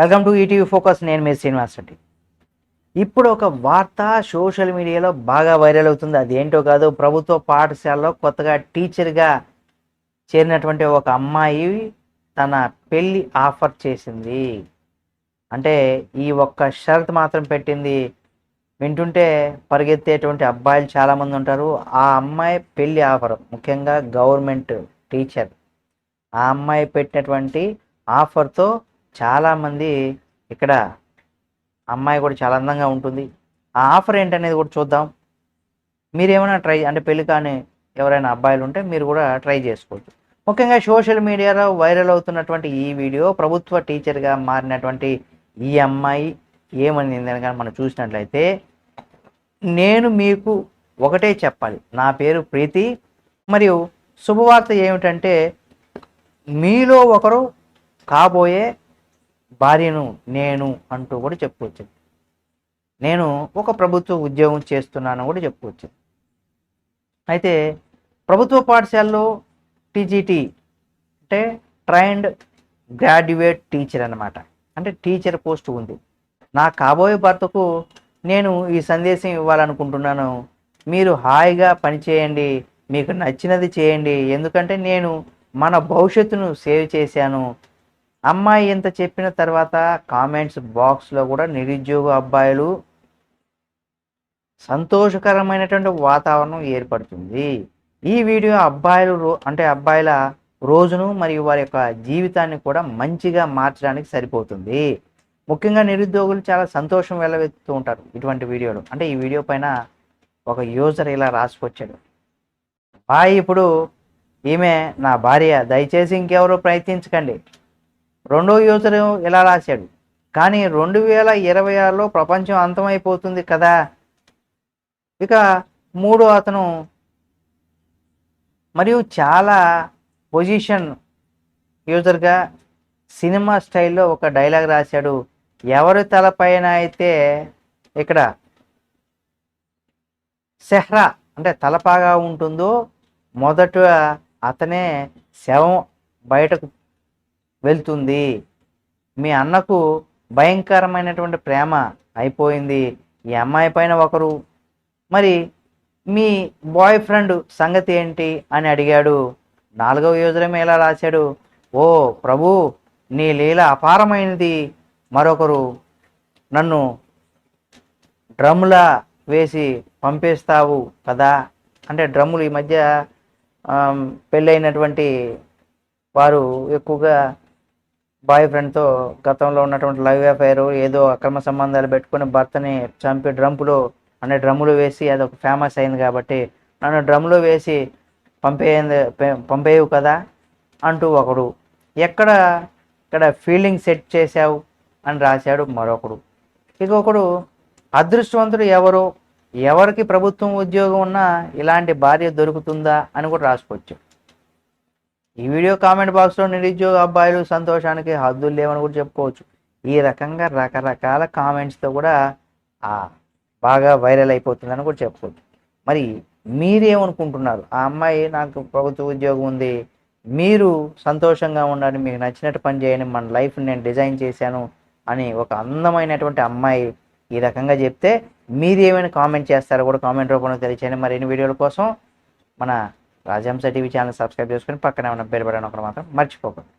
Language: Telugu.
వెల్కమ్ టు ఈటీవీ ఫోకస్ నేను మీ శ్రీనివాస్ రెడ్డి. ఇప్పుడు ఒక వార్త సోషల్ మీడియాలో బాగా వైరల్ అవుతుంది. అది ఏంటో కాదు ప్రభుత్వ పాఠశాలలో కొత్తగా టీచర్గా చేరినటువంటి ఒక అమ్మాయి తన పెళ్ళి ఆఫర్ చేసింది. అంటే ఈ ఒక్క షరత్ మాత్రం పెట్టింది. వింటుంటే పరిగెత్తేటువంటి అబ్బాయిలు చాలామంది ఉంటారు. ఆ అమ్మాయి పెళ్ళి ఆఫర్ ముఖ్యంగా గవర్నమెంట్ టీచర్. ఆ అమ్మాయి పెట్టినటువంటి ఆఫర్తో చాలామంది ఇక్కడ అమ్మాయి కూడా చాలా అందంగా ఉంటుంది. ఆ ఆఫర్ ఏంటనేది కూడా చూద్దాం. మీరు ఏమైనా ట్రై అంటే పెళ్ళి కానీ ఎవరైనా అబ్బాయిలు ఉంటే మీరు కూడా ట్రై చేసుకోవచ్చు. ముఖ్యంగా సోషల్ మీడియాలో వైరల్ అవుతున్నటువంటి ఈ వీడియో ప్రభుత్వ టీచర్గా మారినటువంటి ఈ అమ్మాయి ఏమని కానీ మనం చూసినట్లయితే నేను మీకు ఒకటే చెప్పాలి. నా పేరు ప్రీతి. మరియు శుభవార్త ఏమిటంటే మీలో ఒకరు కాబోయే భార్యను నేను అంటూ కూడా చెప్పుకోవచ్చు. నేను ఒక ప్రభుత్వ ఉద్యోగం చేస్తున్నాను కూడా చెప్పుకోవచ్చు. అయితే ప్రభుత్వ పాఠశాలలో టీజీటీ అంటే ట్రైన్డ్ గ్రాడ్యుయేట్ టీచర్ అన్నమాట. అంటే టీచర్ పోస్ట్ ఉంది. నా కాబోయే భర్తకు నేను ఈ సందేశం ఇవ్వాలనుకుంటున్నాను. మీరు హాయిగా పనిచేయండి మీకు నచ్చినది చేయండి. ఎందుకంటే నేను మన భవిష్యత్తును సేవ్ చేశాను. అమ్మాయి ఇంత చెప్పిన తర్వాత కామెంట్స్ బాక్స్లో కూడా నిరుద్యోగ అబ్బాయిలు సంతోషకరమైనటువంటి వాతావరణం ఏర్పడుతుంది. ఈ వీడియో అబ్బాయిలు రో అంటే అబ్బాయిల రోజును మరియు వారి యొక్క జీవితాన్ని కూడా మంచిగా మార్చడానికి సరిపోతుంది. ముఖ్యంగా నిరుద్యోగులు చాలా సంతోషం వెళ్ళవెత్తుతూ ఉంటారు ఇటువంటి వీడియోలు. అంటే ఈ వీడియో పైన ఒక యూజర్ ఇలా రాసుకొచ్చాడు. బాయ్ ఇప్పుడు ఈమె నా భార్య. దయచేసి ఇంకెవరో ప్రయత్నించకండి. రెండో యోచన ఇలా రాశాడు? కానీ రెండు వేల ఇరవై ఆరులో ప్రపంచం అంతమైపోతుంది కదా. ఇక మూడో అతను మరియు చాలా పొజిషన్ యూజర్గా సినిమా స్టైల్లో ఒక డైలాగ్ రాశాడు. ఎవరి తలపైన అయితే ఇక్కడ సెహ్రా అంటే తలపాగా ఉంటుందో మొదట అతనే శవం బయటకు వెళ్తుంది. మీ అన్నకు భయంకరమైనటువంటి ప్రేమ అయిపోయింది. ఈ అమ్మాయి పైన ఒకరు మరి మీ బాయ్ ఫ్రెండ్ సంగతి ఏంటి? అని అడిగాడు. నాలుగవ యూజరం ఎలా రాశాడు. ఓ ప్రభు నీ లీల అపారమైనది. మరొకరు నన్ను డ్రమ్లా వేసి పంపేస్తావు కదా? అంటే డ్రమ్ములు ఈ మధ్య పెళ్ళైనటువంటి వారు ఎక్కువగా బాయ్ ఫ్రెండ్తో గతంలో ఉన్నటువంటి లవ్ అఫైర్ ఏదో అక్రమ సంబంధాలు పెట్టుకుని భర్తని చంపి డ్రమ్పులో అనే డ్రమ్ములు వేసి అది ఒక ఫేమస్ అయింది కాబట్టి నన్ను డ్రమ్లో వేసి పంపేయంది పంపేయవు కదా అంటూ ఒకడు ఎక్కడ ఇక్కడ ఫీలింగ్ సెట్ చేశావు అని రాశాడు మరొకడు. ఇంకొకడు అదృష్టవంతుడు ఎవరు? ఎవరికి ప్రభుత్వం ఉద్యోగం ఉన్నా ఇలాంటి భార్య దొరుకుతుందా అని కూడా రాసుకోవచ్చు. ఈ వీడియో కామెంట్ బాక్స్లో నిరుద్యోగ అబ్బాయిలు సంతోషానికి హద్దులు లేవని కూడా చెప్పుకోవచ్చు. ఈ రకంగా రకరకాల కామెంట్స్తో కూడా బాగా వైరల్ అయిపోతుందని కూడా చెప్పుకోవచ్చు. మరి మీరేమనుకుంటున్నారు? ఆ అమ్మాయి నాకు ప్రభుత్వ ఉద్యోగం ఉంది మీరు సంతోషంగా ఉండాలి మీకు నచ్చినట్టు పని చేయండి మన లైఫ్ నేను డిజైన్ చేశాను అని ఒక అందమైనటువంటి అమ్మాయి ఈ రకంగా చెప్తే మీరు ఏమైనా కామెంట్ చేస్తారో కూడా కామెంట్ రూపంలో తెలియచేయండి. మరిన్ని వీడియోల కోసం మన రాజహంస టీవీ ఛానల్ సబ్స్క్రైబ్ చేసుకొని పక్కనే ఉన్న బెల్ బటన్ ఒకటి మాత్రం మర్చిపోకండి.